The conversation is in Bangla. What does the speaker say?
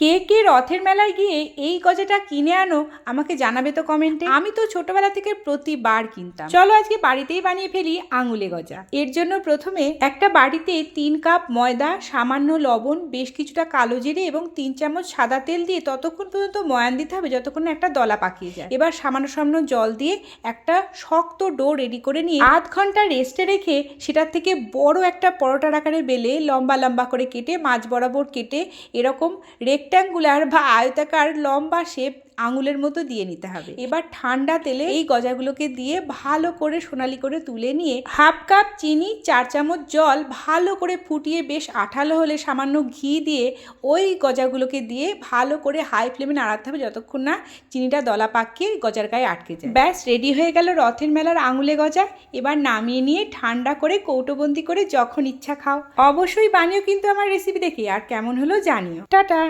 কে কে রথের মেলায় গিয়ে এই গজাটা কিনে আনো, আমাকে জানাবে তো কমেন্টে। আমি তো ছোটবেলা থেকে প্রতিবার কিনতাম। চলো আজকে বাড়িতেই বানিয়ে ফেলি আঙুলে গজা। এর জন্য প্রথমে একটা বাড়িতে তিন কাপ ময়দা, সামান্য লবণ, বেশ কিছুটা কালো জিরে এবং তিন চামচ সাদা তেল দিয়ে ততক্ষণ পর্যন্ত ময়ান দিতে হবে, যতক্ষণ একটা দলা পাকিয়ে যায়। এবার সামান্য সামান্য জল দিয়ে একটা শক্ত ডো রেডি করে নিয়ে আধ ঘণ্টা রেস্টে রেখে সেটার থেকে বড় একটা পরোটার আকারে বেলে লম্বা লম্বা করে কেটে মাছ বরাবর কেটে এরকম রেক্ট্যাঙ্গুলার বা আয়তাকার লম্বা শেপ আঙুলের মতো দিয়ে নিতে হবে। এবার ঠান্ডা তেলে এই গজাগুলোকে দিয়ে ভালো করে সোনালি করে তুলে নিয়ে হাফ কাপ চিনি, চার চামচ জল ভালো করে ফুটিয়ে বেশ আঠালো হলে সামান্য ঘি দিয়ে ওই গজাগুলোকে দিয়ে ভালো করে হাই ফ্লেমে নাড়াতে হবে যতক্ষণ না চিনিটা দলা পাকিয়ে গজার গায়ে আটকে যায়। ব্যাস রেডি হয়ে গেল রথের মেলার আঙুলে গজা। এবার নামিয়ে নিয়ে ঠান্ডা করে কৌটোবন্দি করে যখন ইচ্ছা খাও। অবশ্যই বানিও কিন্তু আমার রেসিপি দেখে, আর কেমন হলো জানিও। টাটা!